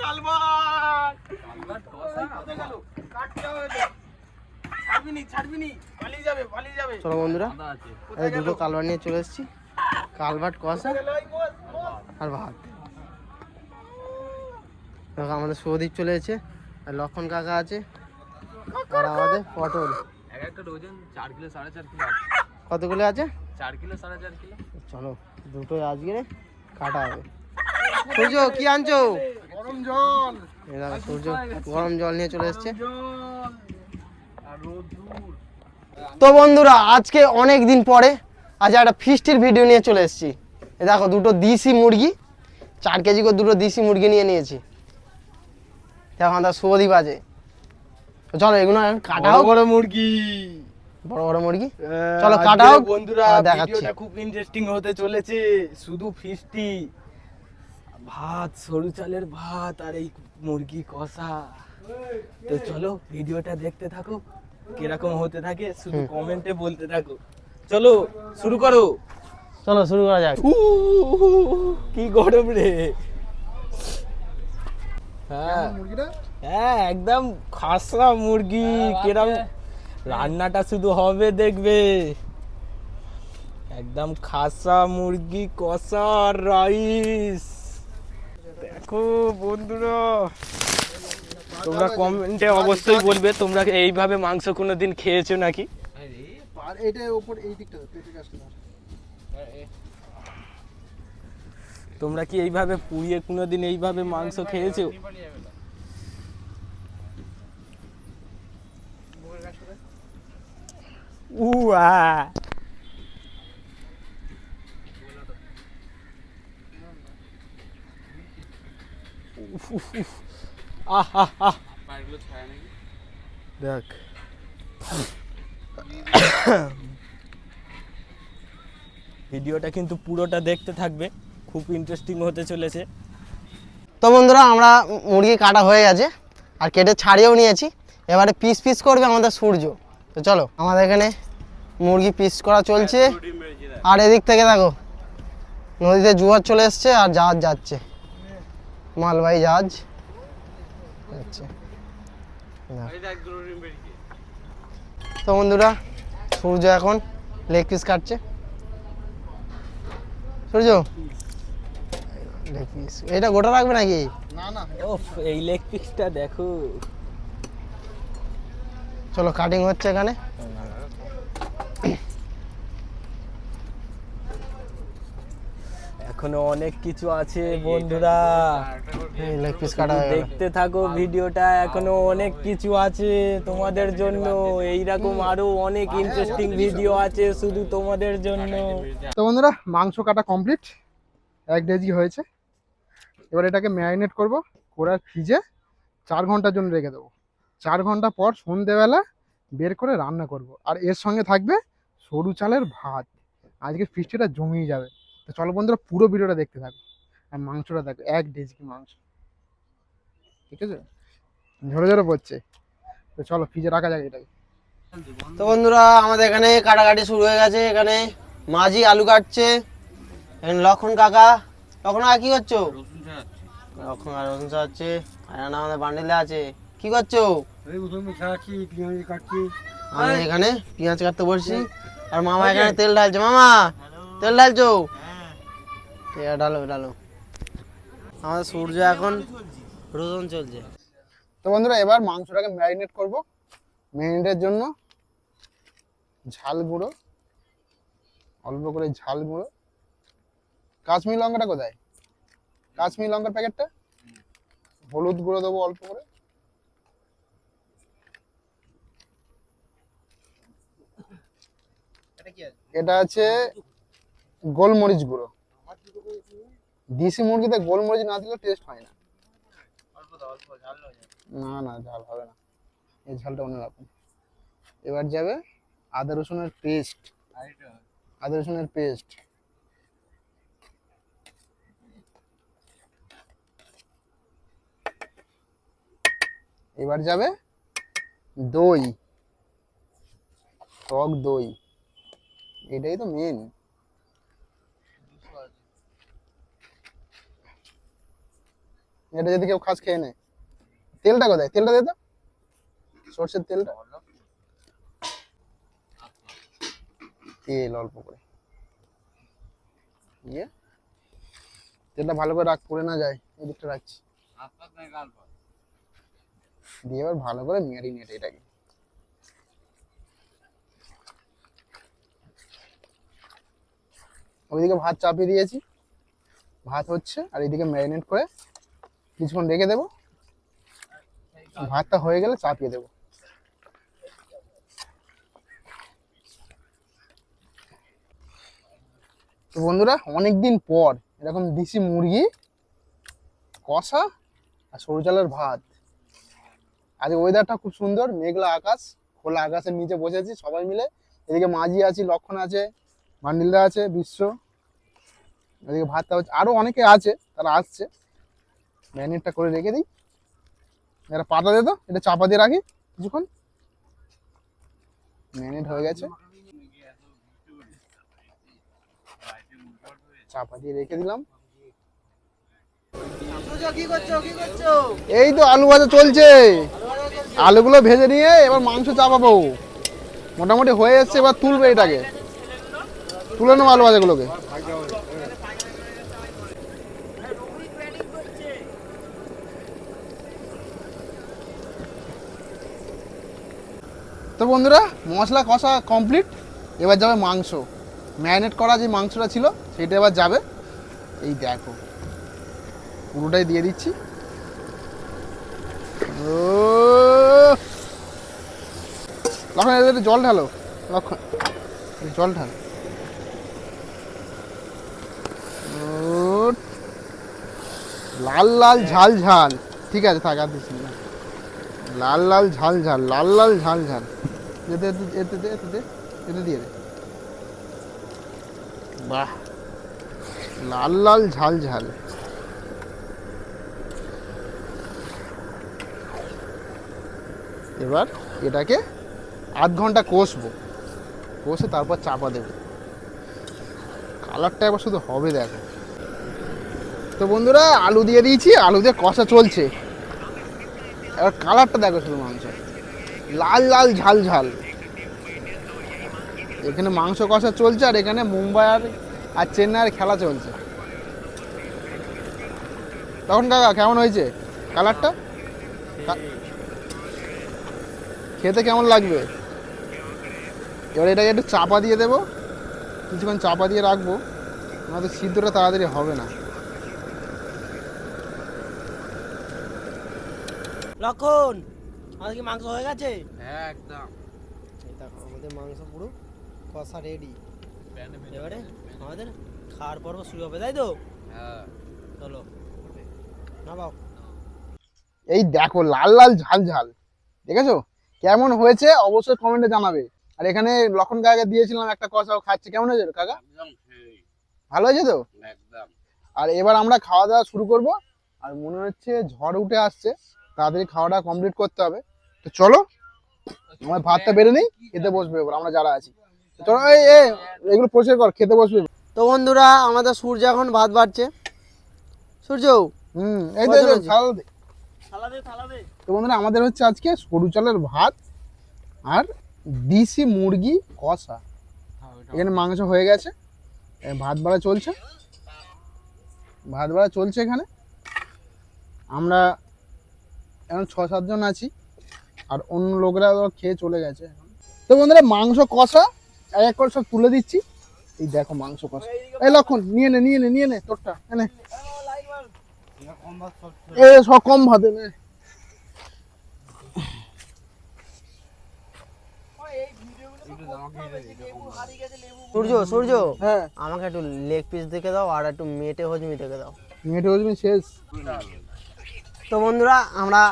কালবার চলো বন্ধুরা এই দুটো কালভার নিয়ে চলে এসেছি। কালভার্ট কষা। আর ভাত। আমাদের সৌদীপ চলে এসেছে আর লক্ষণ কাকা আছে আর আমাদের পটল। এক একটা ডজন চার কিলো সাড়ে চার কিলো আছে। কতগুলো আছে? চার কিলো সাড়ে চার কিলো। চলো দুটোই আজকে কাটা হবে। সূর্য কি আনছো? গরম জল। এই সূর্য গরম জল নিয়ে চলে এসেছে। তো বন্ধুরা আজকে অনেক দিন পরে আজ একটা ফিস্টির ভিডিও নিয়ে চলে এসেছি। দেখো দুটো দেশি মুরগি চার কেজি করে দুটো দেশি মুরগি নিয়ে নিয়েছি। দেখো আমাদের শুভদীপ আছে। চলো এগুলো কাটাও বড় মুরগি। বড় বড় মুরগি। চলো, কাটাও। বন্ধুরা দেখাচ্ছি। খুব ইন্টারেস্টিং হতে চলেছে। শুধু ফিস্টি। ভাত সরু চালের ভাত আর এই মুরগি কষা। তো চলো ভিডিওটা দেখতে থাকো কীরকম হতে থাকে শুধু কমেন্টে বলতে থাকো। চলো শুরু করো। চলো শুরু করা যাক। কি গরম রে। হ্যাঁ। হ্যাঁ একদম খাসা মুরগি কিরম রান্নাটা শুধু হবে দেখবে। একদম খাসা মুরগি কষা রাইস। দেখো বন্ধুরা, তোমরা কমেন্টে অবশ্যই বলবে তোমরা এইভাবে মাংস কোনোদিন খেয়েছো নাকি? তোমরা কি এইভাবে পুড়িয়ে কোনোদিন এইভাবে মাংস খেয়েছো? উয়া। উফ, উফ, উফ। আহ, আহ, আহ। দেখ। ভিডিওটা কিন্তু পুরোটা দেখতে থাকবে। খুব ইন্টারেস্টিং হতে চলেছে। তো বন্ধুরা আমরা মুরগি কাটা হয়ে গেছে আর কেটে ছাড়িয়েও নিয়েছি। এবারে পিস পিস করবে আমাদের সূর্য। তো চলো আমাদের এখানে মুরগি পিস করা চলছে। আর এদিক থেকে দেখো নদীতে জোয়ার চলে এসছে আর জাহাজ যাচ্ছে। মালবাহী জাহাজ। যাচ্ছে তো বন্ধুরা সূর্য এখন লেগ পিস কাটছে। সূর্য? Leg piece. এটা গোটা রাখবে নাকি? ওফ এই লেগ পিসটা দেখো। চলো কাটিং হচ্ছে এখানে। এখনও অনেক কিছু আছে বন্ধুরা। দেখতে থাকো ভিডিওটা এখনও অনেক কিছু আছে তোমাদের জন্য। এইরকম আরও অনেক ইন্টারেস্টিং ভিডিও আছে শুধু তোমাদের জন্য। তো বন্ধুরা মাংস কাটা কমপ্লিট এক কেজি হয়েছে। এবার এটাকে ম্যারিনেট করব করে ফ্রিজে। চার ঘণ্টার জন্য রেখে দেবো। চার ঘণ্টা পর সন্ধেবেলা বের করে রান্না করব। আর এর সঙ্গে থাকবে সরু চালের ভাত। আজকে ফিস্টিটা জমিয়ে যাবে। তো চলো বন্ধুরা পুরো ভিডিওটা দেখতে থাকো। আর মাংসটা দেখো এক ডেজকি মাংস। ঠিক আছে? ঝরে ঝরে পড়ছে। তো চলো ফ্রিজে রাখা যাক এটাকে। তো বন্ধুরা আমাদের এখানে কাটাকাটি শুরু হয়ে গেছে। এখানে মাঝি আলু কাটছে। এখানে লক্ষণ কাকা। লক্ষণ কাকা কি করছ? লক্ষণ আর রসুন ছাড়াচ্ছে আর আমাদের বান্ডেলে আছে। কি করছ? আমি এখানে পেঁয়াজ কাটতে বসছি। আর মামা এখানে তেল ঢালছে। মামা তেল ঢালছো? ঠিক আছে ঢালো ঢালো। আমাদের সূর্য এখন রোদন চলছে। তো বন্ধুরা এবার মাংসটাকে ম্যারিনেট করব। ম্যারিনেটের জন্য ঝাল গুঁড়ো অল্প করে ঝাল গুঁড়ো। কাশ্মীর লঙ্কাটা কোথায়? কাশ্মীর লঙ্কার প্যাকেটটা? হলুদ গুঁড়ো দেবো অল্প করে। এটা আছে গোলমরিচ গুঁড়ো। দেশি মুরগিতে গোলমরিচ না দিলে টেস্ট হয় না। না না, ঝাল হবে না। এই ঝালটা অন্যরকম এবার যাবে আদা রসুনের পেস্ট আদা রসুনের পেস্ট এবার যাবে দই। টক দই। এটাই তো মেন এটা যদি কেউ খাস খেয়ে নেয়। তেলটা কোথায়? তেলটা দে তো। সর্ষের তেলটা। তেল অল্প করে। দিয়ে তেলটা ভালো করে রাখ, পড়ে না যায়। এই দিকটা রাখছি। দিয়ে এবার ভালো করে ম্যারিনেট এটাকে। ওইদিকে ভাত চাপিয়ে দিয়েছি। ভাত হচ্ছে, আর এদিকে ম্যারিনেট করে কিছুক্ষণ রেখে দেবো। ভাতটা হয়ে গেলে চাপিয়ে দেবো। তো বন্ধুরা, অনেকদিন পর এরকম দেশি মুরগি, কষা আর সরু চালের ভাত। আজকে ওয়েদারটা খুব সুন্দর, মেঘলা আকাশ, খোলা আকাশের নিচে বসেছি সবাই মিলে। এদিকে মাঝি আছি, লক্ষণ আছে, মান্ডিলদা আছে, বিশ্ব। এদিকে ভাতটা হচ্ছে আরও অনেকে আছে, তারা আসছে। ম্যারিনেটটা করে রেখে দিই। এটা পাতা দে তো এটা চাপা দিয়ে রাখি কিছুক্ষণ। ম্যারিনেট হয়ে গেছে। চাপা দিয়ে রেখে দিলাম। এই তো আলু ভাজা চলছে। আলুগুলো ভেজে নিয়ে এবার মাংস চাপাবো। মোটামুটি হয়ে এসছে, এবার তুলবে এটাকে। তুলে নেব আলু ভাজাগুলোকে। তো বন্ধুরা, মশলা কষা কমপ্লিট এবার যাবে মাংস। ম্যারিনেট করা যে মাংসটা ছিল, সেটা এবার যাবে। এই দেখো, পুরোটাই দিয়ে দিচ্ছি। ও লক্ষণ, এদের জল ঢালো। লক্ষণ, জল ঢাল। লাল লাল, ঝাল ঝাল। ঠিক আছে, থাক, আর দিচ্ছি লাল লাল, ঝাল ঝাল, লাল লাল, ঝাল ঝাল। এতে এতে এতে এতে দিয়ে দে। বাহ, লাল লাল, ঝাল ঝাল। এবার এটাকে আধ ঘণ্টা কষবো। কষে তারপর চাপা দেবো। কালারটা এবার শুধু হবে, দেখো। তো বন্ধুরা, আলু দিয়ে দিয়েছি, আলু দিয়ে কষা চলছে। এবার কালারটা দেখো শুধু মাংস লাল লাল, ঝাল ঝাল। এখানে মাংস কষা চলছে আর এখানে মুম্বাই আর আর চেন্নাইয়ের খেলা চলছে। তখন কাকা, কেমন হয়েছে? কালারটা? খেতে কেমন লাগবে? এবার এটাকে একটু চাপা দিয়ে দেবো। কিছুক্ষণ চাপা দিয়ে রাখব। নয়তো সিদ্ধটা তাড়াতাড়ি হবে না। লক্ষণ আমাদের কি মাংস হয়ে গেছে? হ্যাঁ একদম। এই দেখো আমাদের মাংস পুরো কষা রেডি এবারে আমাদের খাওয়ার পর্ব শুরু হবে তাই তো? হ্যাঁ। চলো না বাও এই দেখো লাল লাল ঝাল ঝাল। দেখেছ? কেমন হয়েছে অবশ্যই কমেন্টে জানাবে। আর এখানে লক্ষণ কাকাকে দিয়েছিলাম একটা কষাও খাচ্ছে। কেমন হয়েছে কাকা? ভালো হয়েছে তো? একদম। আর এবার আমরা খাওয়া দাওয়া শুরু করব। আর মনে হচ্ছে ঝড় উঠে আসছে তাড়াতাড়ি খাওয়াটা কমপ্লিট করতে হবে। তো চলো আমার ভাতটা বেড়ে নেই খেতে বসবে এবার আমরা যারা আছি। চলো এই এগুলো পরিষ্কার কর খেতে বসবে। তো বন্ধুরা আমাদের সূর্য এখন ভাত বাড়ছে। সূর্য? হুম এই তো এই তো, কজন হয়েছে? থালা দে। তো বন্ধুরা আমাদের হচ্ছে আজকে সরু চালের ভাত আর দেশি মুরগি কষা। এখানে মাংস হয়ে গেছে ভাত বাড়া চলছে। ভাত বাড়া চলছে এখানে। আমরা এখন ছ সাতজন আছি। আর অন্য লোকরা খেয়ে চলে গেছে তো বন্ধুরা মাংস কষা এক এক করে সব তুলে দিচ্ছি। এই দেখো মাংস কষা। এই লক্ষণ নিয়ে নে নিয়ে নে নিয়ে নে তোরটা এনে এ সব কম ভাতে নে। সূর্য সূর্য হ্যাঁ। আমাকে একটু লেগ পিস দেখে দাও আর একটু মেটে হজমি দেখে দাও। মেটে হজমি শেষ। তো বন্ধুরা আমরা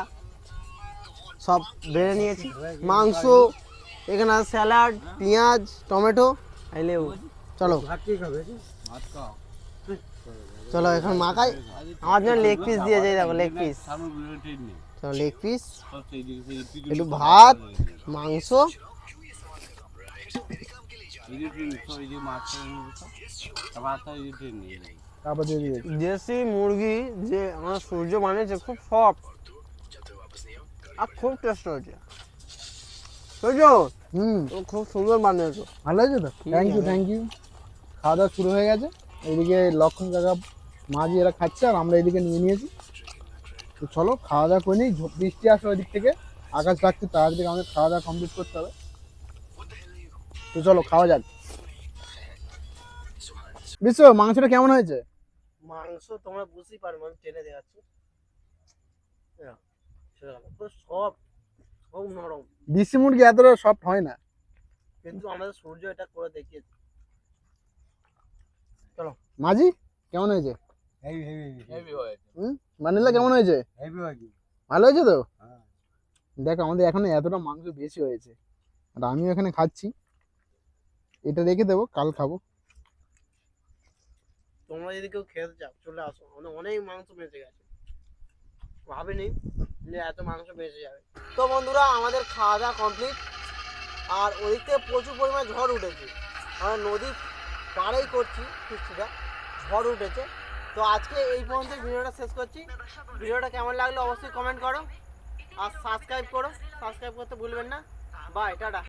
সব বেড়ে নিয়েছি। মাংস এখানে স্যালাড পেঁয়াজ টমেটো এই লেবু। চলো। চলো এখন মাখাই। আমার জন্য লেগ পিস দিয়েছে এই দেখো লেগ পিস চলো লেগ পিস একটু ভাত মাংস। তারপর দিয়ে দিয়েছি। দেশি মুরগি যে আমার সূর্য বানিয়েছে খুব সফট আর খুব টেস্ট হয়েছে সূর্য হুম ও খুব সুন্দর বানিয়েছো ভালো হয়েছে তো থ্যাংক ইউ থ্যাংক ইউ খাওয়া দাওয়া শুরু হয়ে গেছে এদিকে লক্ষণ কাকা মাঝি এরা খাচ্ছে আর আমরা এদিকে নিয়ে নিয়েছি তো চলো খাওয়া দাওয়া করে নিই ঝোপ- বৃষ্টি আসবে ওদিক থেকে আকাশ ডাকছে তাড়াতাড়ি আমাদের খাওয়া দাওয়া কমপ্লিট করতে হবে তো চলো খাওয়া যাক বিশ্ব মাংসটা কেমন হয়েছে মাংস তোমরা বুঝতেই পারবে আমি টেনে দেখাচ্ছি সব খুব নরম। দেশি মুরগি এতটা সফট হয় না। কিন্তু আমাদের সূর্য এটা করে দেখিয়েছে মাঝি কেমন হয়েছে? হেভি হয়েছে। হুম? মানিলা কেমন হয়েছে? ভালো হয়েছে তো? দেখো আমাদের এখানে এতটা মাংস বেশি হয়েছে। আর আমিও এখানে খাচ্ছি। এটা রেখে দেবো কাল খাব। তোমরা যদি কেউ খেতে চাও চলে আসো। আমাদের অনেক মাংস বেঁচে গেছে। ভাবিনি যে এত মাংস বেঁচে যাবে। তো বন্ধুরা, আমাদের খাওয়া দাওয়া কমপ্লিট আর থেকে প্রচুর পরিমাণে ঝড় উঠেছে। আমরা নদীর পাড়েই করছি কিছুটা। ঝড় উঠেছে। তো আজকে এই পর্যন্ত ভিডিওটা শেষ করছি। ভিডিওটা কেমন লাগল অবশ্যই কমেন্ট করো। আর সাবস্ক্রাইব করো। সাবস্ক্রাইব করতে ভুলবেন না। Bye tata.